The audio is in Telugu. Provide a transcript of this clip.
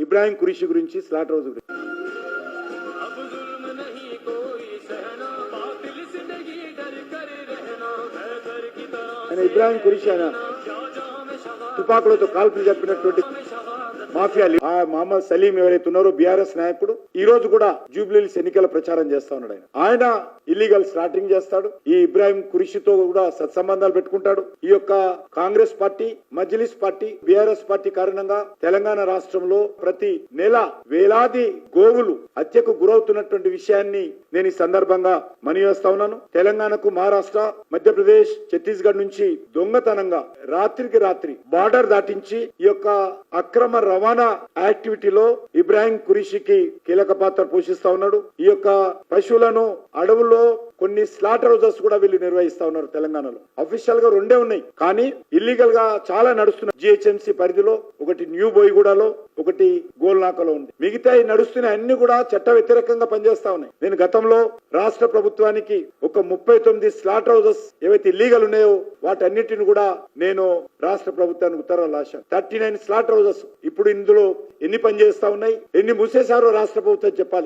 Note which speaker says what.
Speaker 1: ఇబ్రాహిం కురిషి గురించి స్లాట్ రోజు గురించి. ఆయన ఇబ్రాహిం కురిషి ఆయన తుపాకులతో కాల్పులు
Speaker 2: చెప్పినటువంటి
Speaker 1: మాఫియా ఆ మహమ్మద్ సలీం ఎవరైతే ఉన్నారో బీఆర్ఎస్ నాయకుడు ఈ రోజు కూడా జూబ్లీహిల్స్ ఎన్నికల ప్రచారం చేస్తా ఉన్నాడు ఆయన. ఆయన ఇల్లీగల్ స్టార్టింగ్ చేస్తాడు. ఈ ఇబ్రాహిం కురిషితో కూడా సత్సంబంధాలు పెట్టుకుంటాడు. ఈ యొక్క Congress party Majlis party BRS party కారణంగా తెలంగాణ రాష్ట్రంలో ప్రతి నెల వేలాది గోవులు హత్యకు గురవుతున్నటువంటి విషయాన్ని నేను ఈ సందర్భంగా మనివేస్తా ఉన్నాను. తెలంగాణకు మహారాష్ట్ర మధ్యప్రదేశ్ ఛత్తీస్గఢ్ నుంచి దొంగతనంగా రాత్రికి రాత్రి బార్డర్ దాటించి ఈ యొక్క అక్రమ రవాణా యాక్టివిటీలో ఇబ్రాహిం కురిషికి కీలక పాత్ర పోషిస్తా ఉన్నాడు. ఈ యొక్క పశువులను అడవుల్లో కొన్ని స్లాటర్ హౌసెస్ కూడా వీళ్ళు నిర్వహిస్తా ఉన్నారు తెలంగాణలో. అఫీషియల్గా రెండే ఉన్నాయి. కానీ ఇల్లీగల్గా చాలా నడుస్తున్నాయి. జిహెచ్ఎంసీ పరిధిలో ఒకటి న్యూ బోయిగూడలో ఒకటి గోల్నాకలో ఉంది. మిగతా నడుస్తున్న అన్ని కూడా చట్ట వ్యతిరేకంగా పనిచేస్తా ఉన్నాయి. నేను గతంలో రాష్ట్ర ప్రభుత్వానికి ఒక ముప్పై తొమ్మిది స్లాటర్ హౌసెస్ ఏవైతే ఇల్లీగల్ ఉన్నాయో వాటన్నిటిని కూడా నేను రాష్ట్ర ప్రభుత్వానికి ఉత్తర్వులు రాశాను. థర్టీ నైన్ స్లాటర్ హౌసెస్ ఇప్పుడు ఇందులో ఎన్ని పనిచేస్తా ఉన్నాయి? ఎన్ని మూసేశారో రాష్ట్ర ప్రభుత్వం చెప్పాలి.